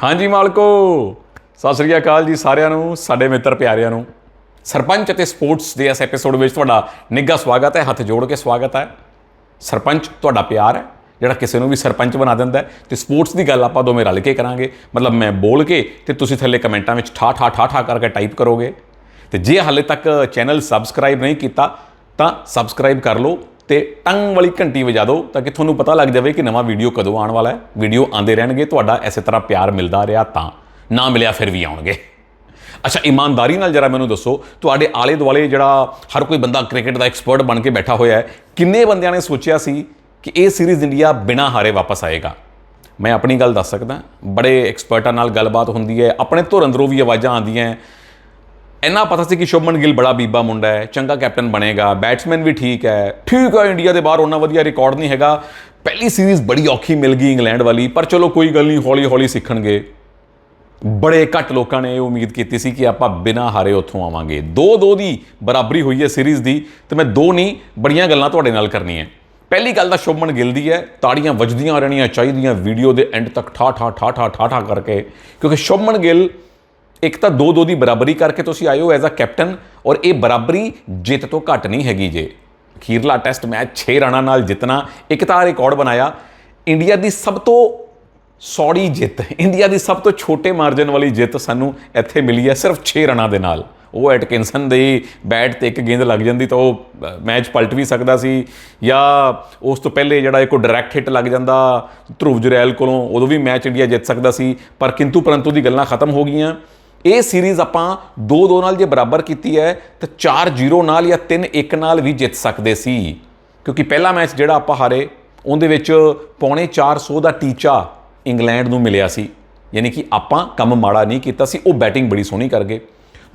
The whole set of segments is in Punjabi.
ਹਾਂਜੀ ਮਾਲਕੋ, ਸਤਿ ਸ੍ਰੀ ਅਕਾਲ ਜੀ ਸਾਰਿਆਂ ਨੂੰ, ਸਾਡੇ ਮਿੱਤਰ ਪਿਆਰਿਆਂ ਨੂੰ। ਸਰਪੰਚ ਅਤੇ ਸਪੋਰਟਸ ਦੇ ਇਸ ਐਪੀਸੋਡ ਵਿੱਚ ਤੁਹਾਡਾ ਨਿੱਘਾ ਸਵਾਗਤ ਹੈ, ਹੱਥ ਜੋੜ ਕੇ ਸਵਾਗਤ ਹੈ। ਸਰਪੰਚ ਤੁਹਾਡਾ ਪਿਆਰ ਹੈ, ਜਿਹੜਾ ਕਿਸੇ ਨੂੰ ਵੀ ਸਰਪੰਚ ਬਣਾ ਦਿੰਦਾ ਹੈ। ਤੇ ਸਪੋਰਟਸ ਦੀ ਗੱਲ ਆਪਾਂ ਦੋਵੇਂ ਰਲ ਕੇ ਕਰਾਂਗੇ। ਮਤਲਬ ਮੈਂ ਬੋਲ ਕੇ ਤੇ ਤੁਸੀਂ ਥੱਲੇ ਕਮੈਂਟਾਂ ਵਿੱਚ ਠਾ ਠਾ ਠਾ ਠਾ ਕਰਕੇ ਟਾਈਪ ਕਰੋਗੇ। ਤੇ ਜੇ ਹਾਲੇ ਤੱਕ ਚੈਨਲ ਸਬਸਕ੍ਰਾਈਬ ਨਹੀਂ ਕੀਤਾ, ਤਾਂ ਸਬਸਕ੍ਰਾਈਬ ਕਰ ਲਓ। ਤੇ ਟੰਗ ਵਾਲੀ ਘੰਟੀ ਵਜਾ ਦਿਓ ਤਾਂ ਕਿ ਤੁਹਾਨੂੰ ਪਤਾ ਲੱਗ ਜਾਵੇ ਕਿ ਨਵਾਂ ਵੀਡੀਓ ਕਦੋਂ ਆਉਣ ਵਾਲਾ ਹੈ। ਵੀਡੀਓ ਆਉਂਦੇ ਰਹਿਣਗੇ, ਤੁਹਾਡਾ ਐਸੇ ਤਰ੍ਹਾਂ ਪਿਆਰ ਮਿਲਦਾ ਰਿਹਾ ਤਾਂ। ਨਾ ਮਿਲਿਆ ਫਿਰ ਵੀ ਆਉਣਗੇ। ਅੱਛਾ, ਇਮਾਨਦਾਰੀ ਨਾਲ ਜਰਾ ਮੈਨੂੰ ਦੱਸੋ, ਤੁਹਾਡੇ ਆਲੇ ਦੁਆਲੇ ਜਿਹੜਾ ਹਰ ਕੋਈ ਬੰਦਾ ਕ੍ਰਿਕਟ ਦਾ ਐਕਸਪਰਟ ਬਣ ਕੇ ਬੈਠਾ ਹੋਇਆ ਹੈ, ਕਿੰਨੇ ਬੰਦਿਆਂ ਨੇ ਸੋਚਿਆ ਸੀ ਕਿ ਇਹ ਸੀਰੀਜ਼ ਇੰਡੀਆ ਬਿਨਾਂ ਹਾਰੇ ਵਾਪਸ ਆਏਗਾ? ਮੈਂ ਆਪਣੀ ਗੱਲ ਦੱਸ ਸਕਦਾ, ਬੜੇ ਐਕਸਪਰਟਾਂ ਨਾਲ ਗੱਲਬਾਤ ਹੁੰਦੀ ਹੈ, ਆਪਣੇ ਧੁਰ ਅੰਦਰੋਂ ਵੀ ਆਵਾਜ਼ਾਂ ਆਉਂਦੀਆਂ ਇੰਨਾ ਪਤਾ ਸੀ ਕਿ ਸ਼ੁਭਮਨ ਗਿੱਲ ਬੜਾ ਬੀਬਾ ਮੁੰਡਾ ਹੈ, ਚੰਗਾ ਕੈਪਟਨ ਬਣੇਗਾ, ਬੈਟਸਮੈਨ ਵੀ ਠੀਕ ਹੈ। ਠੀਕ ਹੈ, ਇੰਡੀਆ ਦੇ ਬਾਹਰ ਉਹਨਾਂ ਵਧੀਆ ਰਿਕਾਰਡ ਨਹੀਂ ਹੈਗਾ। ਪਹਿਲੀ ਸੀਰੀਜ਼ ਬੜੀ ਔਖੀ ਮਿਲ ਗਈ ਇੰਗਲੈਂਡ ਵਾਲੀ, ਪਰ ਚਲੋ ਕੋਈ ਗੱਲ ਨਹੀਂ ਹੌਲੀ ਹੌਲੀ ਸਿੱਖਣਗੇ। ਬੜੇ ਘੱਟ ਲੋਕਾਂ ਨੇ ਇਹ ਉਮੀਦ ਕੀਤੀ ਸੀ ਕਿ ਆਪਾਂ ਬਿਨਾਂ ਹਾਰੇ ਉੱਥੋਂ ਆਵਾਂਗੇ। 2-2 ਦੀ ਬਰਾਬਰੀ ਹੋਈ ਹੈ ਸੀਰੀਜ਼ ਦੀ, ਤੇ ਮੈਂ ਦੋ ਨਹੀਂ, ਬੜੀਆਂ ਗੱਲਾਂ ਤੁਹਾਡੇ ਨਾਲ ਕਰਨੀਆਂ। ਪਹਿਲੀ ਗੱਲ ਤਾਂ ਸ਼ੁਭਮਨ ਗਿੱਲ ਦੀ ਹੈ, ਤਾੜੀਆਂ ਵੱਜਦੀਆਂ ਰਹਿਣੀਆਂ ਚਾਹੀਦੀਆਂ ਵੀਡੀਓ ਦੇ ਐਂਡ ਤੱਕ ਠਾ ਠਾ ਠਾ ਠਾ ਠਾ ਠਾ ਕਰਕੇ। ਕਿਉਂਕਿ ਸ਼ੁਭਮਨ ਗਿੱਲ ਇੱਕ ਤਾਂ 2-2 ਦੀ ਬਰਾਬਰੀ ਕਰਕੇ ਤੁਸੀਂ ਆਏ ਹੋ ਐਜ਼ ਅ ਕੈਪਟਨ ਔਰ ਇਹ ਬਰਾਬਰੀ ਜਿੱਤ ਤੋਂ ਘੱਟ ਨਹੀਂ ਹੈਗੀ ਜੇ। ਅਖੀਰਲਾ ਟੈਸਟ ਮੈਚ 6 ਰਨਾਂ ਨਾਲ ਜਿੱਤਣਾ, ਇੱਕ ਤਾਂ ਰਿਕਾਰਡ ਬਣਾਇਆ ਇੰਡੀਆ ਦੀ ਸਭ ਤੋਂ ਸੌੜੀ ਜਿੱਤ ਇੰਡੀਆ ਦੀ ਸਭ ਤੋਂ ਛੋਟੇ ਮਾਰਜਨ ਵਾਲੀ ਜਿੱਤ ਸਾਨੂੰ ਇੱਥੇ ਮਿਲੀ ਹੈ ਸਿਰਫ 6 ਰਨਾਂ ਦੇ ਨਾਲ। ਉਹ ਐਟਕਿੰਸਨ ਦੇ ਬੈਟ ਤੇ ਇੱਕ ਗੇਂਦ ਲੱਗ ਜਾਂਦੀ ਤਾਂ ਉਹ ਮੈਚ ਪਲਟ ਵੀ ਸਕਦਾ ਸੀ ਜਾਂ ਉਸ ਤੋਂ ਪਹਿਲੇ ਜਿਹੜਾ ਇੱਕ ਡਾਇਰੈਕਟ ਹਿੱਟ ਲੱਗ ਜਾਂਦਾ ਧਰੁਵ ਜੁਰੈਲ ਕੋਲੋਂ, ਉਦੋਂ ਵੀ ਮੈਚ ਇੰਡੀਆ ਜਿੱਤ ਸਕਦਾ ਸੀ, ਪਰ ਕਿੰਤੂ ਪਰੰਤੂ ਦੀ ਗੱਲਾਂ ਖਤਮ ਹੋ ਗਈਆਂ। ਇਹ ਸੀਰੀਜ਼ ਆਪਾਂ 2-2 ਨਾਲ ਜੇ ਬਰਾਬਰ ਕੀਤੀ ਹੈ, ਤਾਂ 4-0 ਨਾਲ ਜਾਂ 3-1 ਨਾਲ ਵੀ ਜਿੱਤ ਸਕਦੇ ਸੀ। ਕਿਉਂਕਿ ਪਹਿਲਾ ਮੈਚ ਜਿਹੜਾ ਆਪਾਂ ਹਾਰੇ, ਉਹਦੇ ਵਿੱਚ ਪੌਣੇ 400 ਦਾ ਟੀਚਾ ਇੰਗਲੈਂਡ ਨੂੰ ਮਿਲਿਆ ਸੀ। ਯਾਨੀ ਕਿ ਆਪਾਂ ਕੰਮ ਮਾੜਾ ਨਹੀਂ ਕੀਤਾ ਸੀ, ਉਹ ਬੈਟਿੰਗ ਬੜੀ ਸੋਹਣੀ ਕਰ ਗਏ।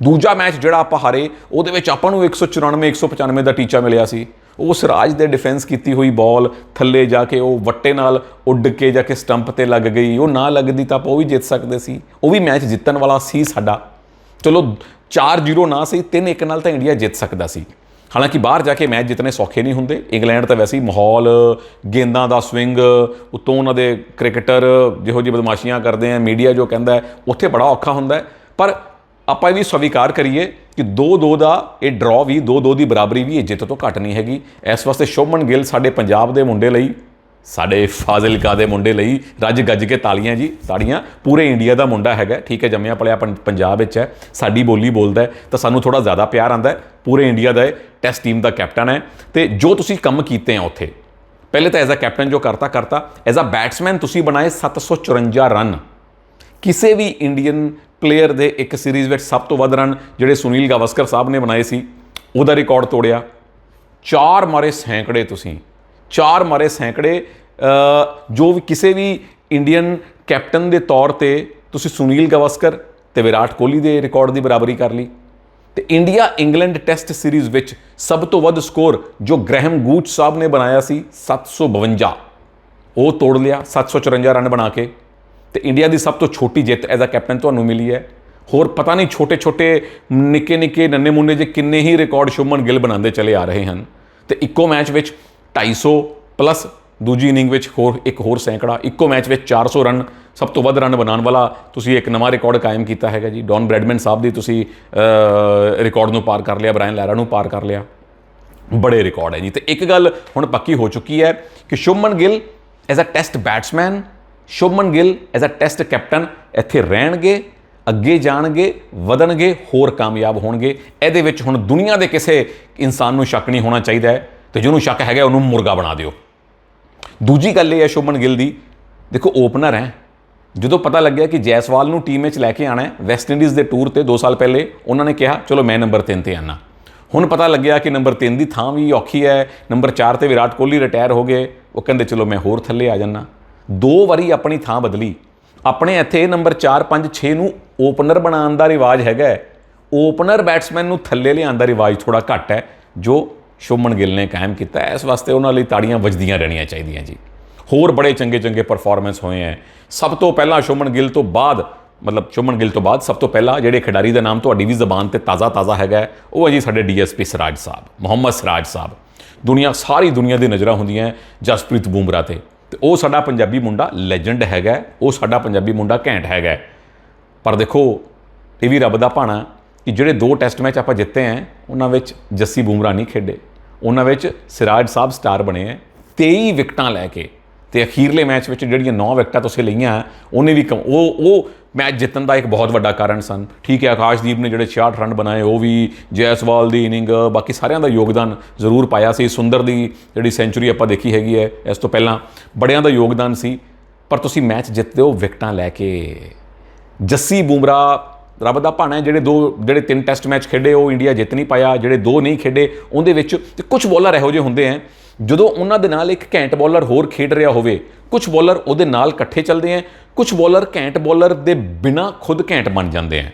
ਦੂਜਾ ਮੈਚ ਜਿਹੜਾ ਆਪਾਂ ਹਾਰੇ, ਉਹਦੇ ਵਿੱਚ ਆਪਾਂ ਨੂੰ 194 195 ਦਾ ਟੀਚਾ ਮਿਲਿਆ ਸੀ। ਉਸ ਰਾਜ ਦੇ ਡਿਫੈਂਸ ਕੀਤੀ ਹੋਈ ਬਾਲ ਥੱਲੇ ਜਾ ਕੇ ਉਹ ਵੱਟੇ ਨਾਲ ਉੱਡ ਕੇ ਜਾ ਕੇ ਸਟੰਪ ਤੇ ਲੱਗ ਗਈ, ਉਹ ਨਾ ਲੱਗਦੀ ਤਾਂ ਆਪਾਂ ਉਹ ਵੀ ਜਿੱਤ ਸਕਦੇ ਸੀ, ਉਹ ਵੀ ਮੈਚ ਜਿੱਤਣ ਵਾਲਾ ਸੀ ਸਾਡਾ। ਚਲੋ 4-0 ਨਾ ਸੀ 3-1 ਨਾਲ ਤਾਂ ਇੰਡੀਆ ਜਿੱਤ ਸਕਦਾ ਸੀ। ਹਾਲਾਂਕਿ ਬਾਹਰ ਜਾ ਕੇ ਮੈਚ ਜਿੱਤਨੇ ਸੌਖੇ ਨਹੀਂ ਹੁੰਦੇ। ਇੰਗਲੈਂਡ ਤਾਂ ਵੈਸੇ ਹੀ ਮਾਹੌਲ, ਗੇਂਦਾਂ ਦਾ ਸਵਿੰਗ ਉਤੋਂ ਉਹਨਾਂ ਦੇ ਕ੍ਰਿਕਟਰ ਜਿਹੋ ਜਿਹੀ ਬਦਮਾਸ਼ੀਆਂ ਕਰਦੇ ਆ ਮੀਡੀਆ ਜੋ ਕਹਿੰਦਾ ਉੱਥੇ ਬੜਾ ਔਖਾ ਹੁੰਦਾ ਪਰ ਆਪਾਂ ਇਹ ਵੀ ਸਵੀਕਾਰ ਕਰੀਏ ਕਿ 2-2 ਦਾ ਇਹ ਡਰਾਅ ਵੀ 2-2 ਦੀ ਬਰਾਬਰੀ ਵੀ ਇਹ ਜਿੱਤ ਤੋਂ ਘੱਟ ਨਹੀਂ ਹੈਗੀ। ਇਸ ਵਾਸਤੇ ਸ਼ੋਭਨ ਗਿੱਲ ਸਾਡੇ ਪੰਜਾਬ ਦੇ ਮੁੰਡੇ ਲਈ, ਸਾਡੇ ਫਾਜ਼ਿਲਕਾ ਦੇ ਮੁੰਡੇ ਲਈ ਰੱਜ ਗੱਜ ਕੇ ਤਾਲੀਆਂ ਜੀ, ਤਾੜੀਆਂ। ਪੂਰੇ ਇੰਡੀਆ ਦਾ ਮੁੰਡਾ ਹੈਗਾ, ਠੀਕ ਹੈ, ਜੰਮਿਆ ਪਲਿਆ ਪੰਜਾਬ ਵਿੱਚ ਹੈ। ਸਾਡੀ ਬੋਲੀ ਬੋਲਦਾ ਤਾਂ ਸਾਨੂੰ ਥੋੜਾ ਜ਼ਿਆਦਾ ਪਿਆਰ ਆਂਦਾ ਪੂਰੇ ਇੰਡੀਆ ਦਾ ਟੈਸਟ ਟੀਮ ਦਾ ਕੈਪਟਨ ਹੈ। ਤੇ ਜੋ ਤੁਸੀਂ ਕੰਮ ਕੀਤੇ ਆ ਉੱਥੇ, ਪਹਿਲੇ ਤਾਂ ਐਜ਼ ਅ ਕੈਪਟਨ ਜੋ ਕਰਤਾ ਕਰਤਾ। ਐਜ਼ ਅ ਬੈਟਸਮੈਨ ਤੁਸੀਂ ਬਣਾਏ 754 ਰਨ ਕਿਸੇ ਵੀ ਇੰਡੀਅਨ ਪਲੇਅਰ ਦੇ ਇੱਕ ਸੀਰੀਜ਼ ਵਿੱਚ ਸਭ ਤੋਂ ਵੱਧ ਰਨ ਜਿਹੜੇ ਸੁਨੀਲ ਗਾਵਸਕਰ ਸਾਹਿਬ ਨੇ ਬਣਾਏ ਸੀ, ਉਹਦਾ ਰਿਕਾਰਡ ਤੋੜਿਆ। ਚਾਰ ਮਾਰੇ ਸੈਂਕੜੇ ਤੁਸੀਂ, ਚਾਰ ਮਾਰੇ ਸੈਂਕੜੇ। ਜੋ ਵੀ ਕਿਸੇ ਵੀ ਇੰਡੀਅਨ ਕੈਪਟਨ ਦੇ ਤੌਰ ਤੇ ਤੁਸੀਂ ਸੁਨੀਲ ਗਾਵਸਕਰ ਤੇ ਵਿਰਾਟ ਕੋਹਲੀ ਦੇ ਰਿਕਾਰਡ ਦੀ ਬਰਾਬਰੀ ਕਰ ਲਈ। ਤੇ ਇੰਡੀਆ ਇੰਗਲੈਂਡ ਟੈਸਟ ਸੀਰੀਜ਼ ਵਿੱਚ ਸਭ ਤੋਂ ਵੱਧ ਸਕੋਰ ਜੋ ਗ੍ਰਹਿਮ ਗੂਚ ਸਾਹਿਬ ਨੇ ਬਣਾਇਆ ਸੀ 752 ਉਹ ਤੋੜ ਲਿਆ 754 ਰਨ ਬਣਾ ਕੇ। ਤੇ ਇੰਡੀਆ ਦੀ ਸਭ ਤੋਂ ਛੋਟੀ ਜਿੱਤ ਐਜ਼ ਅ ਕੈਪਟਨ ਤੁਹਾਨੂੰ ਮਿਲੀ ਹੈ। ਹੋਰ ਪਤਾ ਨਹੀਂ ਛੋਟੇ ਛੋਟੇ, ਨਿੱਕੇ ਨਿੱਕੇ ਨੰਨੇ ਮੁੰਨੇ ਜੇ ਕਿੰਨੇ ਹੀ ਰਿਕਾਰਡ ਸ਼ੁਭਮਨ ਗਿੱਲ ਬਣਾਉਂਦੇ ਚਲੇ ਆ ਰਹੇ ਹਨ। ਤੇ ਇੱਕੋ ਮੈਚ ਵਿੱਚ 250 ਪਲੱਸ ਦੂਜੀ ਇਨਿੰਗ ਵਿੱਚ ਹੋਰ ਇੱਕ ਹੋਰ ਸੈਂਕੜਾ, ਇੱਕੋ ਮੈਚ ਵਿੱਚ 400 ਰਨ ਸਭ ਤੋਂ ਵੱਧ ਰਨ ਬਣਾਉਣ ਵਾਲਾ ਤੁਸੀਂ ਇੱਕ ਨਵਾਂ ਰਿਕਾਰਡ ਕਾਇਮ ਕੀਤਾ ਹੈਗਾ ਜੀ। ਡੌਨ ਬ੍ਰੈਡਮੈਨ ਸਾਹਿਬ ਦੀ ਤੁਸੀਂ ਰਿਕਾਰਡ ਨੂੰ ਪਾਰ ਕਰ ਲਿਆ ਬ੍ਰਾਇਨ ਲੈਰਾ ਨੂੰ ਪਾਰ ਕਰ ਲਿਆ। ਬੜੇ ਰਿਕਾਰਡ ਹੈ ਜੀ। ਤੇ ਇੱਕ ਗੱਲ ਹੁਣ ਪੱਕੀ ਹੋ ਚੁੱਕੀ ਹੈ ਕਿ Shubman Gill as a test batsman Shubman Gill as a test captain ਇੱਥੇ ਰਹਿਣਗੇ, ਅੱਗੇ ਜਾਣਗੇ, ਵਧਣਗੇ, ਹੋਰ ਕਾਮਯਾਬ ਹੋਣਗੇ। ਇਹਦੇ ਵਿੱਚ ਹੁਣ ਦੁਨੀਆ ਦੇ ਕਿਸੇ ਇਨਸਾਨ ਨੂੰ ਸ਼ੱਕ ਨਹੀਂ ਹੋਣਾ ਚਾਹੀਦਾ ਹੈ ਤੇ ਜਿਹਨੂੰ ਸ਼ੱਕ ਹੈਗਾ ਉਹਨੂੰ ਮੁਰਗਾ ਬਣਾ ਦਿਓ। ਦੂਜੀ ਗੱਲ ਇਹ ਹੈ ਸ਼ੁਭਮਨ ਗਿੱਲ ਦੀ, ਦੇਖੋ ਓਪਨਰ ਹੈ। ਜਦੋਂ ਪਤਾ ਲੱਗਿਆ ਕਿ ਜੈਸਵਾਲ ਨੂੰ ਟੀਮ ਵਿੱਚ ਲੈ ਕੇ ਆਣਾ ਹੈ ਵੈਸਟ ਇੰਡੀਜ਼ ਦੇ ਟੂਰ ਤੇ 2 ਸਾਲ ਪਹਿਲੇ, ਉਹਨਾਂ ਨੇ ਕਿਹਾ, ਚਲੋ ਮੈਂ ਨੰਬਰ 3 ਤੇ ਆਣਾ ਹੁਣ ਪਤਾ ਲੱਗਿਆ ਕਿ ਨੰਬਰ 3 ਦੀ ਥਾਂ ਵੀ ਔਖੀ ਹੈ ਨੰਬਰ 4 ਤੇ ਵਿਰਾਟ ਕੋਹਲੀ ਰਿਟਾਇਰ ਹੋ ਗਏ। ਉਹ ਕਹਿੰਦੇ, ਚਲੋ ਮੈਂ ਹੋਰ ਥੱਲੇ ਆ ਜਾਣਾ ਦੋ ਵਾਰੀ ਆਪਣੀ ਥਾਂ ਬਦਲੀ। ਆਪਣੇ ਇੱਥੇ ਨੰਬਰ 4 5 6 ਨੂੰ ਓਪਨਰ ਬਣਾਉਣ ਦਾ ਰਿਵਾਜ ਹੈਗਾ ਓਪਨਰ ਬੈਟਸਮੈਨ ਨੂੰ ਥੱਲੇ ਲਿਆਉਣ ਦਾ ਰਿਵਾਜ ਥੋੜਾ ਘੱਟ ਹੈ, ਜੋ ਸ਼ੁਭਮਨ ਗਿੱਲ ਨੇ ਕਾਇਮ ਕੀਤਾ ਹੈ। ਇਸ ਵਾਸਤੇ ਉਹਨਾਂ ਲਈ ਤਾੜੀਆਂ ਵੱਜਦੀਆਂ ਰਹਿਣੀਆਂ ਚਾਹੀਦੀਆਂ ਜੀ। ਹੋਰ ਬੜੇ ਚੰਗੇ ਚੰਗੇ ਪਰਫਾਰਮੈਂਸ ਹੋਏ ਹੈ। ਸਭ ਤੋਂ ਪਹਿਲਾਂ ਸ਼ੁਭਮਨ ਗਿੱਲ ਤੋਂ ਬਾਅਦ, ਮਤਲਬ ਸ਼ੁਭਮਨ ਗਿੱਲ ਤੋਂ ਬਾਅਦ ਸਭ ਤੋਂ ਪਹਿਲਾਂ ਜਿਹੜੇ ਖਿਡਾਰੀ ਦਾ ਨਾਮ ਤੁਹਾਡੀ ਵੀ ਜ਼ਬਾਨ ਤੇ ਤਾਜ਼ਾ ਤਾਜ਼ਾ ਹੈਗਾ ਉਹ ਹੈ ਜੀ ਸਾਡੇ ਡੀਐਸਪੀ ਸਰਾਜ ਸਾਹਿਬ, ਮੁਹੰਮਦ ਸਰਾਜ ਸਾਹਿਬ। ਦੁਨੀਆ, ਸਾਰੀ ਦੁਨੀਆ ਦੀ ਨਜ਼ਰਾਂ ਹੁੰਦੀਆਂ ਹੈ ਜਸਪ੍ਰੀਤ ਬੂਮਰਾ ਤੇ। ਤੇ ਉਹ ਸਾਡਾ ਪੰਜਾਬੀ ਮੁੰਡਾ ਲੈਜੈਂਡ ਹੈਗਾ ਉਹ ਸਾਡਾ ਪੰਜਾਬੀ ਮੁੰਡਾ ਘੈਂਟ ਹੈਗਾ ਪਰ ਦੇਖੋ, ਇਹ ਵੀ ਰੱਬ ਦਾ ਭਾਣਾ ਕਿ ਜਿਹੜੇ ਦੋ ਟੈਸਟ ਮੈਚ ਆਪਾਂ ਜਿੱਤੇ ਆ ਉਹਨਾਂ ਵਿੱਚ ਜੱਸੀ ਬੂਮਰਾ ਨਹੀਂ ਖੇਡੇ, ਉਹਨਾਂ ਵਿੱਚ ਸਿਰਾਜ ਸਾਹਿਬ ਸਟਾਰ ਬਣੇ ਆ 23 ਵਿਕਟਾਂ ਲੈ ਕੇ। ਤੇ ਅਖੀਰਲੇ ਮੈਚ ਵਿੱਚ ਜਿਹੜੀਆਂ 9 ਵਿਕਟਾਂ ਤੁਸੀਂ ਲਈਆਂ, ਉਹਨੇ ਵੀ ਕਮ- ਉਹ ਉਹ ਮੈਚ ਜਿੱਤਣ ਦਾ ਇੱਕ ਬਹੁਤ ਵੱਡਾ ਕਾਰਨ ਸਨ। ਠੀਕ ਹੈ, ਆਕਾਸ਼ਦੀਪ ਨੇ ਜਿਹੜੇ 66 ਰਨ ਬਣਾਏ, ਉਹ ਵੀ ਜੈਸਵਾਲ ਦੀ ਇਨਿੰਗ ਬਾਕੀ ਸਾਰਿਆਂ ਦਾ ਯੋਗਦਾਨ ਜ਼ਰੂਰ ਪਾਇਆ ਸੀ। ਸੁੰਦਰ ਦੀ ਜਿਹੜੀ ਸੈਂਚੁਰੀ ਆਪਾਂ ਦੇਖੀ ਹੈਗੀ ਹੈ, ਇਸ ਤੋਂ ਪਹਿਲਾਂ ਬੜਿਆਂ ਦਾ ਯੋਗਦਾਨ ਸੀ। ਪਰ ਤੁਸੀਂ ਮੈਚ ਜਿੱਤਦੇ ਹੋ, ਵਿਕਟਾਂ ਲੈ ਕੇ। ਜੱਸੀ ਬੂਮਰਾ ਰੱਬ ਦਾ ਭਾਣਾ ਜਿਹੜੇ ਦੋ ਜਿਹੜੇ ਤਿੰਨ ਟੈਸਟ ਮੈਚ ਖੇਡੇ, ਉਹ ਇੰਡੀਆ ਜਿੱਤ ਨਹੀਂ ਪਾਇਆ। ਜਿਹੜੇ ਦੋ ਨਹੀਂ ਖੇਡੇ, ਉਹਦੇ ਵਿੱਚ ਤੇ ਕੁਝ ਬੋਲਰ ਇਹੋ ਜਿਹੇ ਹੁੰਦੇ ਆ ਜਦੋਂ ਉਹਨਾਂ ਦੇ ਨਾਲ ਇੱਕ ਘੈਂਟ ਬੋਲਰ ਹੋਰ ਖੇਡ ਰਿਹਾ ਹੋਵੇ ਕੁਝ ਬੋਲਰ ਉਹਦੇ ਨਾਲ ਇਕੱਠੇ ਚੱਲਦੇ ਆ ਕੁਝ ਬੋਲਰ ਘੈਂਟ ਬੋਲਰ ਦੇ ਬਿਨਾ ਖੁਦ ਘੈਂਟ ਬਣ ਜਾਂਦੇ ਆ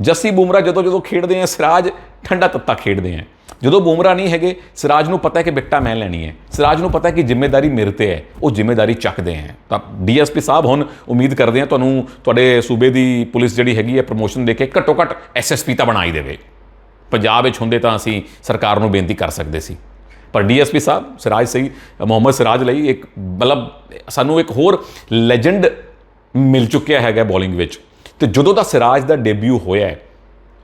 ਜੱਸੀ ਬੂਮਰਾ ਜਦੋਂ ਜਦੋਂ ਖੇਡਦੇ ਆ ਸਿਰਾਜ ਠੰਡਾ ਤੱਤਾ ਖੇਡਦੇ ਆ ਜਦੋਂ ਬੂਮਰਾ ਨਹੀਂ ਹੈਗੇ, ਸਿਰਾਜ ਨੂੰ ਪਤਾ ਹੈ ਕਿ ਵਿਕਟਾਂ ਮੈਂ ਲੈਣੀ ਹੈ ਸਿਰਾਜ ਨੂੰ ਪਤਾ ਹੈ ਕਿ ਜ਼ਿੰਮੇਵਾਰੀ ਮੇਰੇ ਤੇ ਹੈ ਉਹ ਜ਼ਿੰਮੇਵਾਰੀ ਚੱਕਦੇ ਆ ਤਾਂ ਡੀਐਸਪੀ ਸਾਹਿਬ ਹੁਣ ਉਮੀਦ ਕਰਦੇ ਆ ਤੁਹਾਨੂੰ ਤੁਹਾਡੇ ਸੂਬੇ ਦੀ ਪੁਲਿਸ ਜਿਹੜੀ ਹੈਗੀ ਹੈ ਪ੍ਰਮੋਸ਼ਨ ਦੇ ਕੇ ਘੱਟੋ ਘੱਟ ਐਸਐਸਪੀ ਤਾਂ ਬਣਾਈ ਦੇਵੇ। ਪੰਜਾਬ ਵਿੱਚ ਹੁੰਦੇ ਤਾਂ ਅਸੀਂ ਸਰਕਾਰ ਨੂੰ ਬੇਨਤੀ ਕਰ ਸਕਦੇ ਸੀ। ਪਰ ਡੀਐਸਪੀ ਸਾਹਿਬ, ਸਿਰਾਜ ਸਹੀ ਮੁਹੰਮਦ ਸਿਰਾਜ ਲਈ ਇੱਕ ਮਤਲਬ ਸਾਨੂੰ ਇੱਕ ਹੋਰ ਲੈਜੈਂਡ ਮਿਲ ਚੁੱਕਿਆ ਹੈਗਾ ਬੋਲਿੰਗ ਵਿੱਚ। ਤੇ ਜਦੋਂ ਦਾ ਸਿਰਾਜ ਦਾ ਡੈਬਿਊ ਹੋਇਆ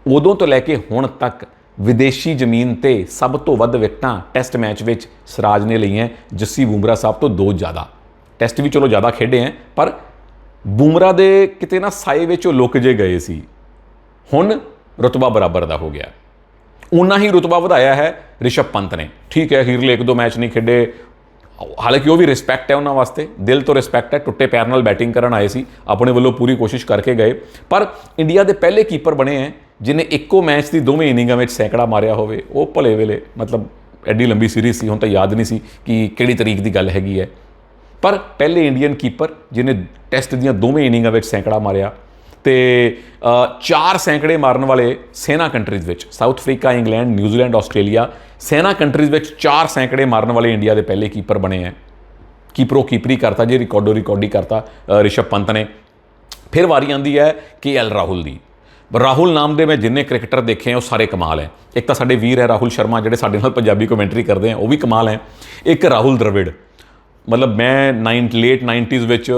ਉਦੋਂ ਤੋਂ ਲੈ ਕੇ ਹੁਣ ਤੱਕ ਵਿਦੇਸ਼ੀ ਜ਼ਮੀਨ ਤੇ ਸਭ ਤੋਂ ਵੱਧ ਵਿਕਟਾਂ ਟੈਸਟ ਮੈਚ ਵਿੱਚ ਸਿਰਾਜ ਨੇ ਲਈਆਂ ਜੱਸੀ ਬੂਮਰਾ ਸਾਹਿਬ ਤੋਂ ਦੋ ਜ਼ਿਆਦਾ। ਟੈਸਟ ਵੀ ਚਲੋ ਜ਼ਿਆਦਾ ਖੇਡੇ ਆ ਪਰ ਬੂਮਰਾ ਦੇ ਕਿਤੇ ਨਾ ਸਾਏ ਵਿੱਚ ਉਹ ਲੁਕ ਜੇ ਗਏ ਸੀ। ਹੁਣ ਰੁਤਬਾ ਬਰਾਬਰ ਦਾ ਹੋ ਗਿਆ। ਉਨਾ ਹੀ ਰੁਤਬਾ ਵਧਾਇਆ ਹੈ ਰਿਸ਼ਭ ਪੰਤ ਨੇ। ਠੀਕ ਹੈ ਹੀਰਲੇ ਇੱਕ ਦੋ ਮੈਚ ਨਹੀਂ ਖੇਡੇ। ਹਾਲਾਂਕਿ ਉਹ ਵੀ ਰਿਸਪੈਕਟ ਹੈ ਉਹਨਾਂ ਵਾਸਤੇ। ਦਿਲ ਤੋਂ ਰਿਸਪੈਕਟ ਹੈ, ਟੁੱਟੇ ਪੈਰ ਨਾਲ ਬੈਟਿੰਗ ਕਰਨ ਆਏ ਸੀ। ਆਪਣੇ ਵੱਲੋਂ ਪੂਰੀ ਕੋਸ਼ਿਸ਼ ਕਰਕੇ ਗਏ। ਪਰ ਇੰਡੀਆ ਦੇ ਪਹਿਲੇ ਕੀਪਰ ਬਣੇ ਹੈ, ਜਿਨੇ ਇੱਕੋ ਮੈਚ ਦੀ ਦੋਵੇਂ ਇਨਿੰਗਾਂ ਵਿੱਚ ਸੈਂਕੜਾ ਮਾਰਿਆ ਹੋਵੇ। ਉਹ ਭਲੇ ਵੇਲੇ, ਮਤਲਬ ਐਡੀ ਲੰਬੀ ਸੀਰੀਜ਼ ਸੀ, ਹੁਣ ਤਾਂ ਯਾਦ ਨਹੀਂ ਸੀ ਕਿ ਕਿਹੜੀ ਤਰੀਕ ਦੀ ਗੱਲ ਹੈਗੀ ਹੈ। ਪਰ ਪਹਿਲੇ ਇੰਡੀਅਨ ਕੀਪਰ ਜਿਨੇ ਟੈਸਟ ਦੀਆਂ ਦੋਵੇਂ ਇਨਿੰਗਾਂ ਵਿੱਚ ਸੈਂਕੜਾ ਮਾਰਿਆ ਤੇ ਅ, ਚਾਰ ਸੈਂਕੜੇ ਮਾਰਨ ਵਾਲੇ ਸੈਨਾ ਕੰਟਰੀਜ਼ ਵਿੱਚ South Africa England New Zealand Australia SENA countries ਵਿੱਚ ਚਾਰ ਸੈਂਕੜੇ ਮਾਰਨ ਵਾਲੇ ਇੰਡੀਆ ਦੇ ਪਹਿਲੇ ਕੀਪਰ ਬਣੇ ਹੈ ਕੀਪਰੋ ਕੀਪਰੀ ਕਰਤਾ ਜੇ ਰਿਕਾਰਡੋ ਰਿਕਾਰਡੀ ਕਰਤਾ ਅ, ਰਿਸ਼ਭ ਪੰਤ ਨੇ। ਫਿਰ ਵਾਰੀ ਆਂਦੀ ਹੈ ਕੇ ਐਲ ਰਾਹੁਲ ਦੀ। ਰਾਹੁਲ ਨਾਮ ਦੇ ਮੈਂ ਜਿੰਨੇ ਕ੍ਰਿਕਟਰ ਦੇਖੇ ਆ ਉਹ ਸਾਰੇ ਕਮਾਲ ਹੈ ਇੱਕ ਤਾਂ ਸਾਡੇ ਵੀਰ ਹੈ ਰਾਹੁਲ ਸ਼ਰਮਾ ਜਿਹੜੇ ਸਾਡੇ ਨਾਲ ਪੰਜਾਬੀ ਕਮੈਂਟਰੀ ਕਰਦੇ ਆ ਉਹ ਵੀ ਕਮਾਲ ਹੈ ਇੱਕ ਰਾਹੁਲ ਦਰਵਿੜ। ਮਤਲਬ ਮੈਂ 9 ਲੇਟ 90s ਵਿੱਚ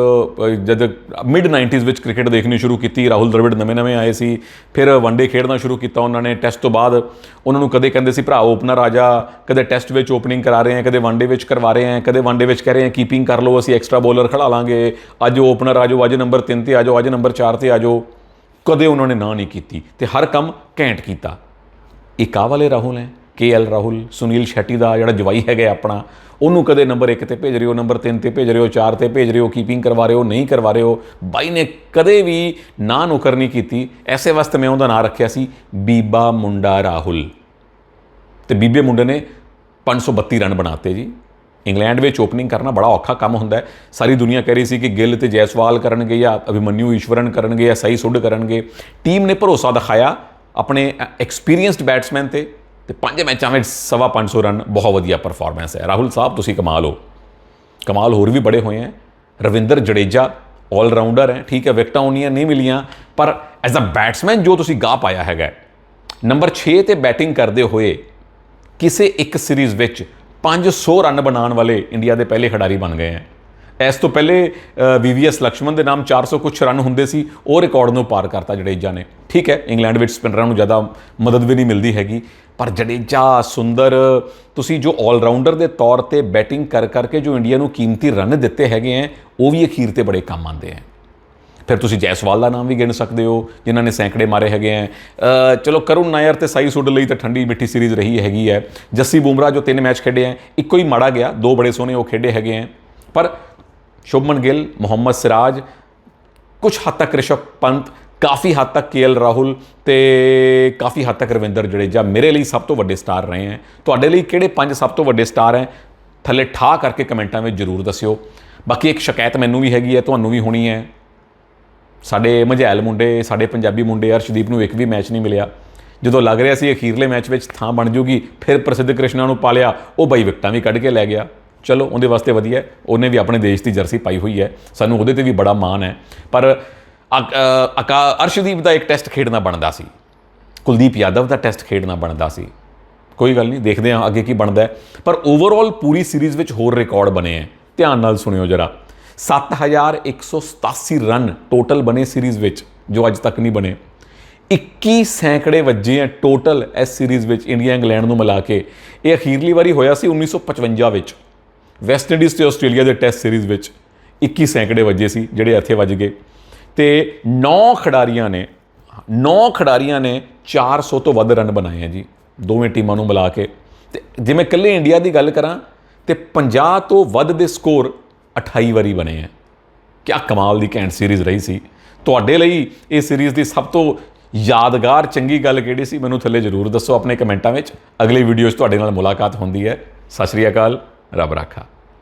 ਜਦ ਮਿਡ 90s ਵਿੱਚ ਕ੍ਰਿਕਟ ਦੇਖਣੀ ਸ਼ੁਰੂ ਕੀਤੀ, ਰਾਹੁਲ ਦਰਵਿੜ ਨਵੇਂ-ਨਵੇਂ ਆਏ ਸੀ, ਫਿਰ ਵਨਡੇ ਖੇਡਣਾ ਸ਼ੁਰੂ ਕੀਤਾ ਉਹਨਾਂ ਨੇ ਟੈਸਟ ਤੋਂ ਬਾਅਦ ਉਹਨਾਂ ਨੂੰ ਕਦੇ ਕਹਿੰਦੇ ਸੀ, ਭਰਾ ਓਪਨਰ ਆ ਜਾ, ਕਦੇ ਟੈਸਟ ਵਿੱਚ ਓਪਨਿੰਗ ਕਰਾ ਰਹੇ ਆ ਕਦੇ ਵਨਡੇ ਵਿੱਚ ਕਰਵਾ ਰਹੇ ਆ ਕਦੇ ਵਨਡੇ ਵਿੱਚ ਕਹਿ ਰਹੇ ਆ ਕੀਪਿੰਗ ਕਰ ਲਓ, ਅਸੀਂ ਐਕਸਟਰਾ ਬੋਲਰ ਖੜਾ ਲਾਂਗੇ, ਅੱਜ ਓਪਨਰ ਆ ਜਾਓ, ਅੱਜ ਨੰਬਰ 3 ਤੇ ਆ ਜਾਓ, ਅੱਜ ਨੰਬਰ 4 ਤੇ ਆ ਜਾਓ। ਕਦੇ ਉਹਨਾਂ ਨੇ ਨਾ ਨਹੀਂ ਕੀਤੀ ਤੇ ਹਰ ਕੰਮ ਘੈਂਟ ਕੀਤਾ। ਇਹ ਆਹ ਵਾਲੇ ਰਾਹੁਲ ਹੈ, ਕੇ ਐਲ ਰਾਹੁਲ, ਸੁਨੀਲ ਸ਼ੈਟੀ ਦਾ ਜਿਹੜਾ ਜਵਾਈ ਹੈਗਾ ਆਪਣਾ ਉਹਨੂੰ ਕਦੇ ਨੰਬਰ 1 ਤੇ ਭੇਜ ਰਹੇ ਹੋ, ਨੰਬਰ 3 ਤੇ ਭੇਜ ਰਹੇ ਹੋ 4 ਤੇ ਭੇਜ ਰਹੇ ਹੋ ਕੀਪਿੰਗ ਕਰਵਾ ਰਹੇ ਹੋ, ਨਹੀਂ ਕਰਵਾ ਰਹੇ ਹੋ, ਬਾਈ ਨੇ ਕਦੇ ਵੀ ਨਾ ਨੁਕਰ ਨਹੀਂ ਕੀਤੀ। ਐਸੇ ਵਾਸਤੇ ਮੈਂ ਉਹਦਾ ਨਾਂ ਰੱਖਿਆ ਸੀ, ਬੀਬਾ ਮੁੰਡਾ ਰਾਹੁਲ। ਤੇ ਬੀਬੇ ਮੁੰਡੇ ਨੇ 532 ਰਨ ਬਣਾਤੇ ਜੀ। ਇੰਗਲੈਂਡ ਵਿੱਚ ਓਪਨਿੰਗ ਕਰਨਾ ਬੜਾ ਔਖਾ ਕੰਮ ਹੁੰਦਾ ਹੈ। ਸਾਰੀ ਦੁਨੀਆ ਕਹਿ ਰਹੀ ਸੀ ਕਿ ਗਿੱਲ ਤੇ ਜੈਸਵਾਲ ਕਰਨਗੇ ਜਾਂ ਅਭਿਮਨਿਊ ਈਸ਼ਵਰਨ ਕਰਨਗੇ ਜਾਂ ਸਹੀ ਸੁੱਡ ਕਰਨਗੇ। ਟੀਮ ਨੇ ਭਰੋਸਾ ਦਿਖਾਇਆ ਆਪਣੇ ਐਕਸਪੀਰੀਅੰਸਡ ਬੈਟਸਮੈਨ ਤੇ। ਤੇ ਪੰਜ ਮੈਚਾਂ ਵਿੱਚ ਸਵਾ 500 ਰਨ, ਬਹੁਤ ਵਧੀਆ ਪਰਫਾਰਮੈਂਸ ਹੈ। ਰਾਹੁਲ ਸਾਹਿਬ, ਤੁਸੀਂ ਕਮਾਲ ਹੋ। ਕਮਾਲ ਹੋਰ ਵੀ ਬੜੇ ਹੋਏ ਹੈ। ਰਵਿੰਦਰ ਜਡੇਜਾ 올 ਰਾਊਂਡਰ ਹੈ, ਠੀਕ ਹੈ, ਵਿਕਟਾਂ ਉਹਨੀਆਂ ਨਹੀਂ ਮਿਲੀਆਂ, ਪਰ ਐਜ਼ ਅ ਬੈਟਸਮੈਨ ਜੋ ਤੁਸੀਂ ਗਾ ਪਾਇਆ ਹੈਗਾ ਨੰਬਰ 6 ਤੇ ਬੈਟਿੰਗ ਕਰਦੇ ਹੋਏ ਕਿਸੇ ਇੱਕ ਸੀਰੀਜ਼ ਵਿੱਚ 500 ਰਨ ਬਣਾਉਣ ਵਾਲੇ ਇੰਡੀਆ ਦੇ ਪਹਿਲੇ ਖਿਡਾਰੀ ਬਣ ਗਏ ਹੈ। ਇਸ ਤੋਂ ਪਹਿਲੇ ਵੀਵੀਐਸ ਲਕਸ਼ਮਣ ਦੇ ਨਾਮ 400 ਕੁਛ ਰਨ ਹੁੰਦੇ ਸੀ, ਉਹ ਰਿਕਾਰਡ ਨੂੰ ਪਾਰ ਕਰਤਾ ਜਡੇਜਾ ਨੇ। ਠੀਕ ਹੈ, ਇੰਗਲੈਂਡ ਵਿੱਚ ਸਪਿਨਰਾਂ ਨੂੰ ਜ਼ਿਆਦਾ ਮਦਦ ਵੀ ਨਹੀਂ ਮਿਲਦੀ ਹੈਗੀ। ਪਰ ਜਡੇਜਾ, ਸੁੰਦਰ, ਤੁਸੀਂ ਜੋ ਰਾਊਂਡਰ ਦੇ ਤੌਰ ਤੇ ਬੈਟਿੰਗ ਕਰ ਕਰਕੇ ਜੋ ਇੰਡੀਆ ਨੂੰ ਕੀਮਤੀ ਰਨ ਦਿੱਤੇ ਹੈਗੇ ਹੈ ਉਹ ਵੀ ਅਖੀਰ ਤੇ ਬੜੇ ਕੰਮ ਆਉਂਦੇ ਹੈ ਫਿਰ ਤੁਸੀਂ ਜੈਸਵਾਲ ਦਾ ਨਾਮ ਵੀ ਗਿਣ ਸਕਦੇ ਹੋ, ਜਿਨ੍ਹਾਂ ਨੇ ਸੈਂਕੜੇ ਮਾਰੇ ਹੈਗੇ ਹੈ ਚਲੋ, ਕਰੁਣ ਨਾਇਰ ਤੇ ਸਾਈ ਸੁੱਡ ਲਈ ਤਾਂ ਠੰਡੀ ਮਿੱਠੀ ਸੀਰੀਜ਼ ਰਹੀ ਹੈਗੀ ਹੈ ਜੱਸੀ ਬੂਮਰਾ ਜੋ ਤਿੰਨ ਮੈਚ ਖੇਡੇ ਹੈ ਇੱਕੋ ਹੀ ਮਾੜਾ ਗਿਆ, ਦੋ ਬੜੇ ਸੋਹਣੇ ਉਹ ਖੇਡੇ ਹੈਗੇ ਹੈ ਪਰ ਸ਼ੁਭਮਨ ਗਿੱਲ ਮੁਹੰਮਦ ਸਿਰਾਜ ਕੁਝ ਹੱਦ ਤੱਕ ਰਿਸ਼ਭ ਪੰਤ ਕਾਫੀ ਹੱਦ ਤੱਕ ਕੇਐਲ ਰਾਹੁਲ ਤੇ ਕਾਫੀ ਹੱਦ ਤੱਕ ਰਵਿੰਦਰ ਜਡੇਜਾ ਮੇਰੇ ਲਈ ਸਭ ਤੋਂ ਵੱਡੇ ਸਟਾਰ ਰਹੇ ਹੈ ਤੁਹਾਡੇ ਲਈ ਕਿਹੜੇ ਪੰਜ ਸਭ ਤੋਂ ਵੱਡੇ ਸਟਾਰ ਹੈ ਥੱਲੇ ਠਾ ਕਰਕੇ ਕਮੈਂਟਾਂ ਵਿੱਚ ਜ਼ਰੂਰ ਦੱਸਿਓ ਬਾਕੀ ਇੱਕ ਸ਼ਿਕਾਇਤ ਮੈਨੂੰ ਵੀ ਹੈਗੀ ਹੈ ਤੁਹਾਨੂੰ ਵੀ ਹੋਣੀ ਹੈ ਸਾਡੇ ਮਝੈਲ ਮੁੰਡੇ ਸਾਡੇ ਪੰਜਾਬੀ ਮੁੰਡੇ ਅਰਸ਼ਦੀਪ ਨੂੰ ਇੱਕ ਵੀ ਮੈਚ ਨਹੀਂ ਮਿਲਿਆ ਜਦੋਂ ਲੱਗ ਰਿਹਾ ਸੀ ਅਖੀਰਲੇ ਮੈਚ ਵਿੱਚ ਥਾਂ ਬਣ ਜੂਗੀ ਫਿਰ ਪ੍ਰਸਿੱਧ ਕ੍ਰਿਸ਼ਨਾ ਨੂੰ ਪਾਲਿਆ ਉਹ ਬਾਈ ਵਿਕਟਾਂ ਵੀ ਕੱਢ ਕੇ ਲੈ ਗਿਆ ਚਲੋ ਉਹਦੇ ਵਾਸਤੇ ਵਧੀਆ ਹੈ। ਉਹਨੇ ਵੀ ਆਪਣੇ ਦੇਸ਼ ਦੀ ਜਰਸੀ ਪਾਈ ਹੋਈ ਹੈ। ਸਾਨੂੰ ਉਹਦੇ ਤੇ ਵੀ ਬੜਾ ਮਾਣ ਹੈ। ਪਰ ਅਕਾ ਅਰਸ਼ਦੀਪ ਦਾ ਇੱਕ ਟੈਸਟ ਖੇਡਣਾ ਬਣਦਾ ਸੀ। ਕੁਲਦੀਪ ਯਾਦਵ ਦਾ ਟੈਸਟ ਖੇਡਣਾ ਬਣਦਾ ਸੀ। ਕੋਈ ਗੱਲ ਨਹੀਂ, ਦੇਖਦੇ ਹਾਂ ਅੱਗੇ ਕੀ ਬਣਦਾ ਪਰ ਓਵਰਆਲ ਪੂਰੀ ਸੀਰੀਜ਼ ਵਿੱਚ ਹੋਰ ਰਿਕਾਰਡ ਬਣੇ ਹੈ। ਧਿਆਨ ਨਾਲ ਸੁਣਿਓ ਜਰਾ। 7187 ਰਨ ਟੋਟਲ ਬਣੇ ਸੀਰੀਜ਼ ਵਿੱਚ, ਜੋ ਅੱਜ ਤੱਕ ਨਹੀਂ ਬਣੇ। 21 ਸੈਂਕੜੇ ਵੱਜੇ ਆ ਟੋਟਲ ਇਸ ਸੀਰੀਜ਼ ਵਿੱਚ ਇੰਡੀਆ ਇੰਗਲੈਂਡ ਨੂੰ ਮਿਲਾ ਕੇ। ਇਹ ਅਖੀਰਲੀ ਵਾਰੀ ਹੋਇਆ ਸੀ 1955 ਵਿੱਚ। ਵੈਸਟ ਇੰਡੀਜ਼ ਤੇ ਆਸਟ੍ਰੇਲੀਆ ਦੇ ਟੈਸਟ ਸੀਰੀਜ਼ ਵਿੱਚ 21 ਸੈਂਕੜੇ ਵੱਜੇ ਸੀ, ਜਿਹੜੇ ਇੱਥੇ ਵੱਜ ਗਏ। ਤੇ 9 ਖਿਡਾਰੀਆਂ ਨੇ 9 ਖਿਡਾਰੀਆਂ ਨੇ 400 ਤੋਂ ਵੱਧ ਰਨ ਬਣਾਏ ਆ ਜੀ, ਦੋਵੇਂ ਟੀਮਾਂ ਨੂੰ ਮਿਲਾ ਕੇ। ਤੇ ਜਿਵੇਂ ਮੈਂ ਇਕੱਲੇ ਇੰਡੀਆ ਦੀ ਗੱਲ ਕਰਾਂ, ਤੇ 50 ਤੋਂ ਵੱਧ ਦੇ ਸਕੋਰ 28 ਵਾਰੀ ਬਣੇ ਆ। ਕਿਆ ਕਮਾਲ ਦੀ ਕੈਂਟ ਸੀਰੀਜ਼ ਰਹੀ ਸੀ। ਤੁਹਾਡੇ ਲਈ ਇਹ ਸੀਰੀਜ਼ ਦੀ ਸਭ ਤੋਂ ਯਾਦਗਾਰ ਚੰਗੀ ਗੱਲ ਕਿਹੜੀ ਸੀ? ਮੈਨੂੰ ਥੱਲੇ ਜਰੂਰ ਦੱਸੋ ਆਪਣੇ ਕਮੈਂਟਾਂ ਵਿੱਚ। ਅਗਲੀ ਵੀਡੀਓ 'ਚ ਤੁਹਾਡੇ ਨਾਲ ਮੁਲਾਕਾਤ ਹੁੰਦੀ ਹੈ। ਸਤਿ ਸ਼੍ਰੀ ਅਕਾਲ। ਰੱਬ ਰਾਖਾ